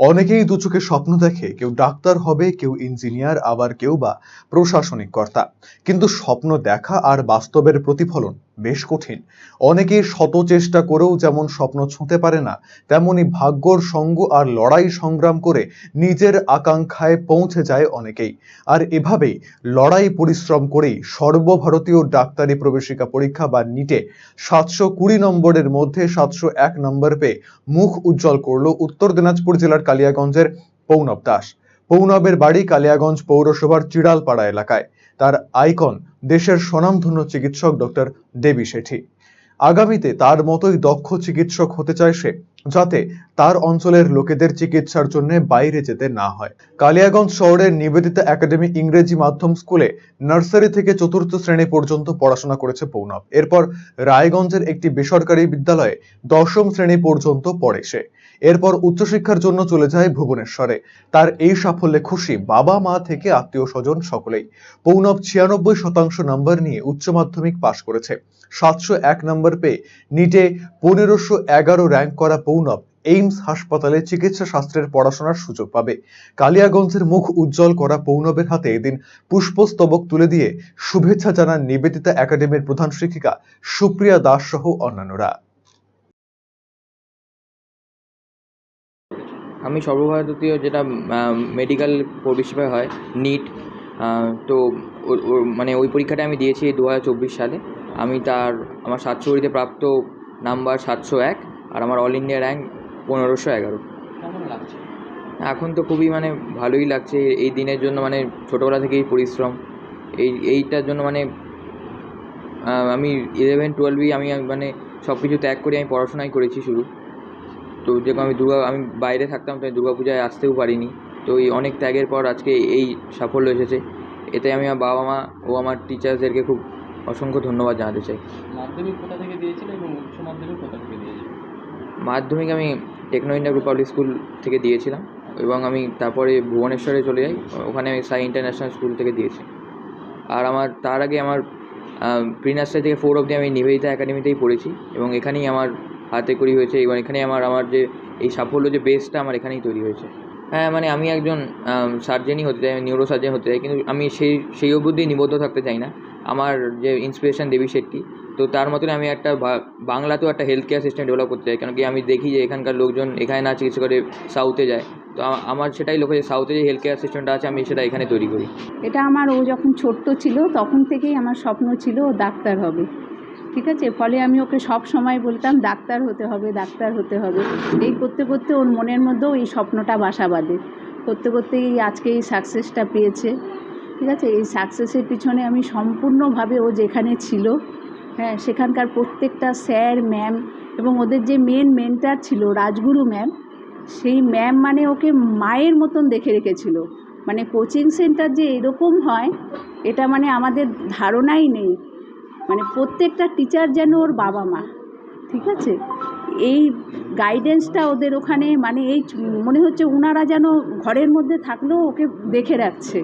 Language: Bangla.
অনেকেই দু চোখে স্বপ্ন দেখে কেউ ডাক্তার হবে, কেউ ইঞ্জিনিয়ার, আবার কেউ বা প্রশাসনিক কর্তা। কিন্তু স্বপ্ন দেখা আর বাস্তবের প্রতিফলন বেশ কঠিন। অনেকেই শত চেষ্টা করেও যেমন স্বপ্ন ছুঁতে পারে না, তেমনি ভাগ্যর সঙ্গ আর লড়াই সংগ্রাম করে নিজের আকাঙ্ক্ষায় পৌঁছে যায় অনেকেই। আর এভাবেই লড়াই পরিশ্রম করেই সর্বভারতীয় ডাক্তারি প্রবেশিকা পরীক্ষা বা নিটে সাতশো কুড়ি নম্বরের মধ্যে সাতশো এক নম্বর পেয়ে মুখ উজ্জ্বল করল উত্তর দিনাজপুর জেলার কালিয়াগঞ্জের পৌনব দাস। পৌনবের বাড়ি কালিয়াগঞ্জ পৌরসভার চিড়ালপাড়া এলাকায়। তার আইকন দেশের স্বনামধন্য চিকিৎসক ডক্টর দেবী শেঠি। আগামীতে তার মতোই দক্ষ চিকিৎসক হতে চায় সে, যাতে তার অঞ্চলের লোকেদের চিকিৎসার জন্য বাইরে যেতে না হয়। কালিয়াগঞ্জ শহরের নিবেদিতা একাডেমি ইংরেজি মাধ্যম স্কুলে নার্সারি থেকে চতুর্থ শ্রেণি পর্যন্ত পড়াশোনা করেছে পৌনব। এরপর রায়গঞ্জের একটি বেসরকারি বিদ্যালয়ে দশম শ্রেণি পর্যন্ত পড়ে সে। এরপর উচ্চশিক্ষার জন্য চলে যায় ভুবনেশ্বরে। তার এই সাফল্যে খুশি বাবা, মা থেকে আত্মীয় স্বজন সকলেই। পৌনব ছিয়ানব্বই শতাংশ নম্বর নিয়ে উচ্চ মাধ্যমিক পাশ করেছে। সাতশো এক নম্বর পেয়ে নিটে পনেরোশো এগারো র্যাঙ্ক করা পৌনব এইমস হাসপাতালে চিকিৎসা শাস্ত্রের পড়াশোনার সুযোগ পাবে। কালিয়াগঞ্জের মুখ উজ্জ্বল করা পৌনবের হাতে এদিন পুষ্পস্তবক তুলে দিয়ে শুভেচ্ছা জানান নিবেদিতা একাডেমির প্রধান শিক্ষিকা সুপ্রিয়া দাস সহ অন্যান্যরা। আমি সর্বভারতীয় যেটা মেডিকেল পরিষেবা হয় নিট তো মানে ওই পরীক্ষাটা আমি দিয়েছি দু হাজার চব্বিশ সালে। আমি তার আমার সাতশো কুড়িতে প্রাপ্ত নাম্বার সাতশো এক আর আমার অল ইন্ডিয়া র্যাঙ্ক পনেরোশো এগারো। লাগছে? এখন তো খুবই মানে ভালোই লাগছে এই দিনের জন্য মানে ছোটোবেলা থেকেই পরিশ্রম। এই এইটার জন্য মানে আমি ইলেভেন টুয়েলভেই আমি আমি মানে সব কিছু ত্যাগ করে আমি পড়াশোনাই করেছি শুরু। তো যেরকম আমি দুর্গা আমি বাইরে থাকতাম তাই দুর্গা পূজায় আসতেও পারিনি। তো এই অনেক ত্যাগের পর আজকে এই সাফল্য এসেছে। এতে আমি আমার বাবা মা ও আমার টিচার্সদেরকে খুব অসংখ্য ধন্যবাদ জানাতে চাই। মাধ্যমিক কোথা থেকে দিয়েছিল এবং উচ্চ মাধ্যমিক কোথা থেকে দিয়েছিল? মাধ্যমিক আমি Techno India group public school থেকে দিয়েছিলাম এবং আমি তারপরে ভুবনেশ্বরে চলে যাই। ওখানে আমি সাই ইন্টারন্যাশনাল স্কুল থেকে দিয়েছি। আর আমার তার আগে আমার প্রি নার্সারি থেকে ফোর অবধি আমি নিবেদিতা একাডেমিতেই পড়েছি এবং এখানেই আমার হাতে করি হয়েছে। এবং এখানে আমার আমার যে এই সাফল্য যে বেসটা আমার এখানেই তৈরি হয়েছে। হ্যাঁ মানে আমি একজন সার্জেনই হতে চাই নিউরো সার্জেন হতে চাই, কিন্তু আমি সেই সেই অবধি নিবদ্ধ থাকতে চাই না। আমার যে ইন্সপিরেশন দেবী শেট্টি, তো তার মতন আমি একটা বাংলাতেও একটা হেলথ কেয়ার সিস্টেম ডেভেলপ করতে চাই কেন কি আমি দেখি যে এখানকার লোকজন এখানে না চিকিৎসা করে সাউথে যায়। তো আমার সেটাই লক্ষ্য যে সাউথে যে হেলথ কেয়ার সিস্টেমটা আছে, আমি সেটা এখানে তৈরি করি। এটা আমার, ও যখন ছোট্ট ছিল, তখন থেকেই আমার স্বপ্ন ছিল ডাক্তার হবে। ঠিক আছে? ফলে আমি ওকে সব সময় বলতাম, ডাক্তার হতে হবে, ডাক্তার হতে হবে। এই করতে করতে ওর মনের মধ্যেও এই স্বপ্নটা বাসা বাঁধে। করতে করতে এই আজকে এই সাকসেসটা পেয়েছে। ঠিক আছে? এই সাকসেসের পিছনে আমি সম্পূর্ণভাবে ও যেখানে ছিল হ্যাঁ সেখানকার প্রত্যেকটা স্যার ম্যাম এবং ওদের যে মেন মেন্টার ছিল, রাজগুরু ম্যাম সেই ম্যাম মানে ওকে মায়ের মতন দেখে রেখেছিল। মানে কোচিং সেন্টার যে এরকম হয়, এটা মানে আমাদের ধারণাই নেই। মানে প্রত্যেকটা টিচার যেন ওর বাবা মা, ঠিক আছে? এই গাইডেন্সটা ওদের ওখানে মানে এই মনে হচ্ছে ওনারা যেন ঘরের মধ্যে থাকলেও ওকে দেখে রাখছে।